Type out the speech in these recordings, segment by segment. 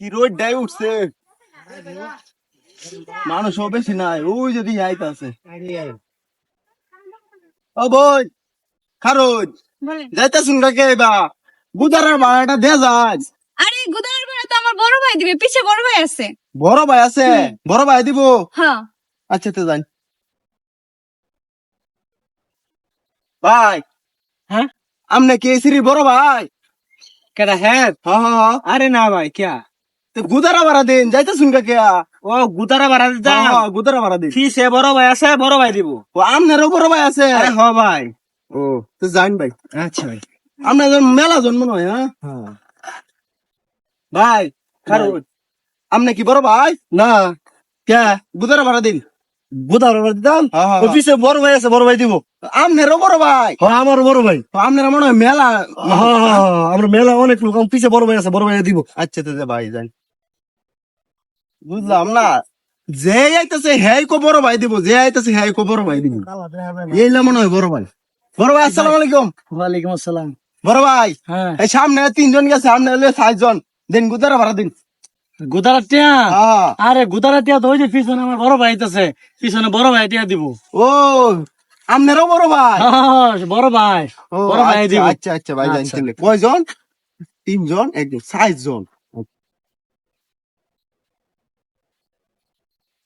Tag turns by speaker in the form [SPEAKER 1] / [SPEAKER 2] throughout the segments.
[SPEAKER 1] কি রোদ ডাই উঠছে? মানুষও বেশি নাই ওই যদি আইতাছে। ও বই খারোজ যাইতাছুন কাকে বা বুদারের ভাড়াটা দে যাজ
[SPEAKER 2] আরে গুদামের ভাড়া তো আমার বড় ভাই দিবে পিছে বড় ভাই আছে।
[SPEAKER 1] বড় ভাই আছে? বড় ভাই দিব?
[SPEAKER 2] হ্যাঁ।
[SPEAKER 1] আচ্ছা তো যাই। ভাই
[SPEAKER 3] হ্যাঁ?
[SPEAKER 1] আমনে কে সিরি বড় ভাই?
[SPEAKER 3] কেডা হ্যাঁ
[SPEAKER 1] হ্যাঁ হ্যাঁ।
[SPEAKER 3] আরে না ভাই কিয়া?
[SPEAKER 1] গুদারা ভাড়া দিন যাইতাছুন কাকে
[SPEAKER 3] ও গুতারা বাড়া যা
[SPEAKER 1] হ্যাঁ, গুদারা ভাড়া দিন
[SPEAKER 3] কি সে বড় ভাই আছে বড় ভাই দিব
[SPEAKER 1] ও আমনেরও বড় ভাই আছে
[SPEAKER 3] আরে হ ভাই
[SPEAKER 1] ও তো জান ভাই
[SPEAKER 3] আচ্ছা ভাই
[SPEAKER 1] আপনার মেলা জন্ম নয় হ্যাঁ
[SPEAKER 3] হ্যাঁ
[SPEAKER 1] ভাই কারণ আপনি কি বড় ভাই
[SPEAKER 3] না কে
[SPEAKER 1] গুদারা ভাড়া দিন
[SPEAKER 3] গুতারা বাড়া দিতাম
[SPEAKER 1] হ্যাঁ, হ্যাঁ,
[SPEAKER 3] পিছে বড় ভাই আছে বড় ভাই দিব
[SPEAKER 1] আমনেরও বড় ভাই
[SPEAKER 3] আমার বড় ভাই
[SPEAKER 1] আপনার মনে হয় মেলা
[SPEAKER 3] হ্যাঁ হ্যাঁ, হ্যাঁ, আমরা মেলা অনেক লোক পিছে বড় ভাই আছে বড় ভাই দিব
[SPEAKER 1] আচ্ছা তো ভাই যান বুঝলাম না। যে আইতেছে হ্যাঁ কো বড় ভাই দিব যে আইতেছে হ্যাঁ কো বড় ভাই দিব। এইলা মনে হয় বড় ভাই। বড় ভাই আসসালামু আলাইকুম।
[SPEAKER 3] ওয়ালাইকুম আসসালাম।
[SPEAKER 1] বড় ভাই
[SPEAKER 3] হ্যাঁ।
[SPEAKER 1] এই সামনে তিনজন গেছে সামনে হলে চারজন দিন গুদারা ভাড়া দিন।
[SPEAKER 3] গুতারা টিয়া
[SPEAKER 1] হ্যাঁ।
[SPEAKER 3] আরে গুতারা টিয়া তো ওই যে পিছনে আমার বড় ভাই আছে পিছনে বড় ভাই টিয়া দিব।
[SPEAKER 1] ও আপনারও বড় ভাই।
[SPEAKER 3] হ্যাঁ, বড় ভাই। বড় ভাই
[SPEAKER 1] আচ্ছা,
[SPEAKER 3] দিব।
[SPEAKER 1] আচ্ছা আচ্ছা ভাই
[SPEAKER 3] আচ্ছা।
[SPEAKER 1] জানতেন কয়জন? তিনজন একজন চারজন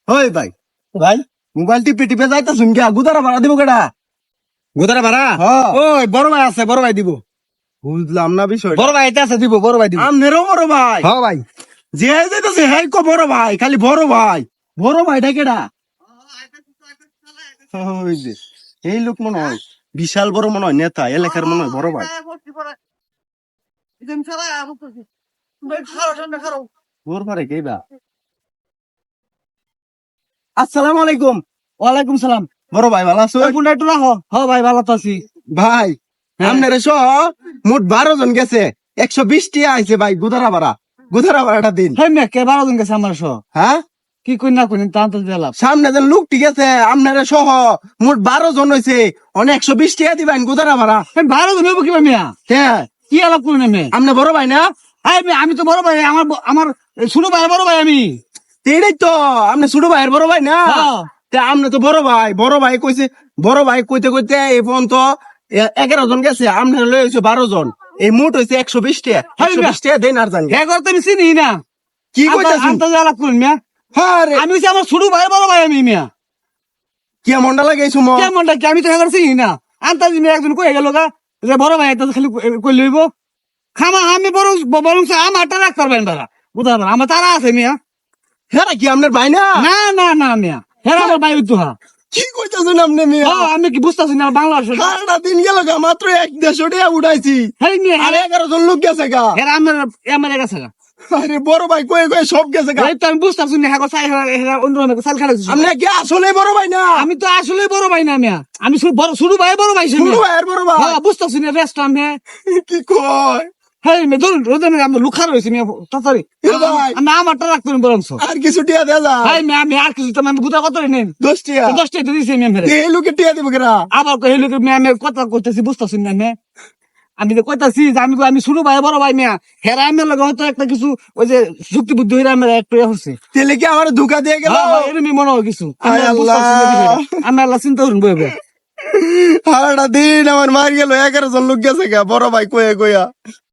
[SPEAKER 1] ওই ভাই।
[SPEAKER 3] ভাই?
[SPEAKER 1] মোবাইল টিপে টিপে যাইতা শুন গুদারা ভাড়া দিব কেডা?
[SPEAKER 3] গুতারা ভাড়া?
[SPEAKER 1] হ্যাঁ।
[SPEAKER 3] ওই বড় ভাই আছে বড় ভাই দিব।
[SPEAKER 1] বুঝলাম না বিষয়
[SPEAKER 3] বড় ভাই আছে দিব বড় ভাই দিব।
[SPEAKER 1] আমনেরও বড় ভাই।
[SPEAKER 3] হ্যাঁ ভাই।
[SPEAKER 1] যে যাইতাছে হ্যাঁ কো বড় ভাই খালি বড় ভাই। বড় ভাইটা কেডা? এই লোক মনে হয় বিশাল বড় মনে হয় নেতা এলাকার মনে হয় বড় ভাই। ওর পারে কে বা আসসালামু আলাইকুম।
[SPEAKER 3] ওয়ালাইকুম সালাম।
[SPEAKER 1] বড় ভাই ভালো আছো?
[SPEAKER 3] ওই একটু রাখো। হ্যাঁ ভাই ভালো তো আছি।
[SPEAKER 1] ভাই
[SPEAKER 3] হ্যাঁ।
[SPEAKER 1] আপনার সহ মোট বারো জন গেছে। একশো বিশ টিয়া আইছে ভাই গুদারা ভাড়া গুদারা ভাড়াটা দিন।
[SPEAKER 3] হ্যাঁ কে বারো জন গেছে আমার সহ
[SPEAKER 1] হ্যাঁ?
[SPEAKER 3] কি কই না কই তা তো দিলাম
[SPEAKER 1] সামনে যে লোক ঠিক আছে আপনার সহ মোট বারো জন হয়েছে অনেক একশো বিশ টিয়া দিবেন গুদারা ভাড়া
[SPEAKER 3] বারো জন হইব কিবা মিয়া?
[SPEAKER 1] হ্যাঁ
[SPEAKER 3] কি আলাপ
[SPEAKER 1] আপনি বড় ভাই না?
[SPEAKER 3] আমি তো বড় ভাই আমার আমার ছোট ভাই বড় ভাই আমি।
[SPEAKER 1] এটাই তো আপনি ছোট ভাইয়ের বড় ভাই না?
[SPEAKER 3] হ্যাঁ।
[SPEAKER 1] তা আপনি তো বড় ভাই বড় ভাই কইছে বড় ভাই কইতে কইতে এই পর্যন্ত এগারো জন গেছে আপনার লই হয়েছে বারো জন। এই মোট হয়েছে একশো বিশ টাকা
[SPEAKER 3] হাই
[SPEAKER 1] একশো বিশ টাকা দেন আর জানি
[SPEAKER 3] হ্যাঁ আমি চিনি না।
[SPEAKER 1] কি
[SPEAKER 3] আন্তাজ আলাপ করি মিয়া।
[SPEAKER 1] হ্যাঁ
[SPEAKER 3] আমি হচ্ছে আমার ছোট ভাই বড় ভাই আমি মিয়া।
[SPEAKER 1] কি মন্ডা লাগাইছো মো
[SPEAKER 3] কেমনটা কি আমি তো এখন চিনি না। আন্তাজ মেয়ে একজন কই গেল গা? যে বড় ভাই এটা খালি কই- লইব? খামা আমি বড় বরং আমারটা রাখ পারবেন দাদা বুঝতে পারবেন আমার তারা আছে মিয়া।
[SPEAKER 1] হ্যাঁ কি আপনার ভাই না?
[SPEAKER 3] না না না মিয়া। হ্যাঁ আমার ভাই উত্তু হা।
[SPEAKER 1] কি কইতাছেন আপনি মিয়া?
[SPEAKER 3] আমি কি বুঝতেছি না বাংলাদেশ
[SPEAKER 1] সারাটা দিন গেল গা মাত্র এক দেড়শো টাকা উঠাইছি। আর এগারো জন লোক গেছে গা।
[SPEAKER 3] হ্যাঁ আমার আমার কাছে গা।
[SPEAKER 1] আরে বড় ভাই কয়ে কয়ে সব গেছে গা।
[SPEAKER 3] তো আমি বুঝতেছি না হ্যাঁ সাই হ্যাঁ অন্য সাল খাড়া
[SPEAKER 1] আপনি কি আসলে বড় ভাই না?
[SPEAKER 3] আমি তো আসলে বড় ভাই না মিয়া। আমি শুধু বড় শুরু ভাই বড় ভাই
[SPEAKER 1] ছোট ভাইয়ের বড় ভাই?
[SPEAKER 3] হ্যাঁ বুঝতেছি না রেস্ট আমি
[SPEAKER 1] কি কয়?
[SPEAKER 3] হ্যাঁ আমি লুখা রয়েছি তাড়াতাড়ি। আমি আমারটা রাখতে বরং
[SPEAKER 1] আর কিছু টিয়া দেয়া যা।
[SPEAKER 3] হ্যাঁ আমি আর কিছু তো আমি গুতা কত নেন
[SPEAKER 1] দশ টিয়া।
[SPEAKER 3] দশটা দিয়েছি মিয়া
[SPEAKER 1] এই লোকে টিয়া দিব কেনা
[SPEAKER 3] আবার কই লোক মিয়া আমি কথা কইতেছি বুঝতেছি না মিয়া আমি তো কইতাছি যে আমি আমি শুরু ভাই বড় ভাই মিয়া হেরা আমি লগে হয়তো একটা কিছু ওই যে যুক্তি বুদ্ধি হইরা আমি একটু হচ্ছে
[SPEAKER 1] তেলে কি আমার ধোকা দিয়ে গেল?
[SPEAKER 3] হ্যাঁ, হ্যাঁ, মনে হয় কিছু। আমি
[SPEAKER 1] আল্লাহ।
[SPEAKER 3] চিন্তা করুন বইবে
[SPEAKER 1] দিন আমার মার গেল এগারো জন লোক গেছে গা বড় ভাই কয়ে কয়া।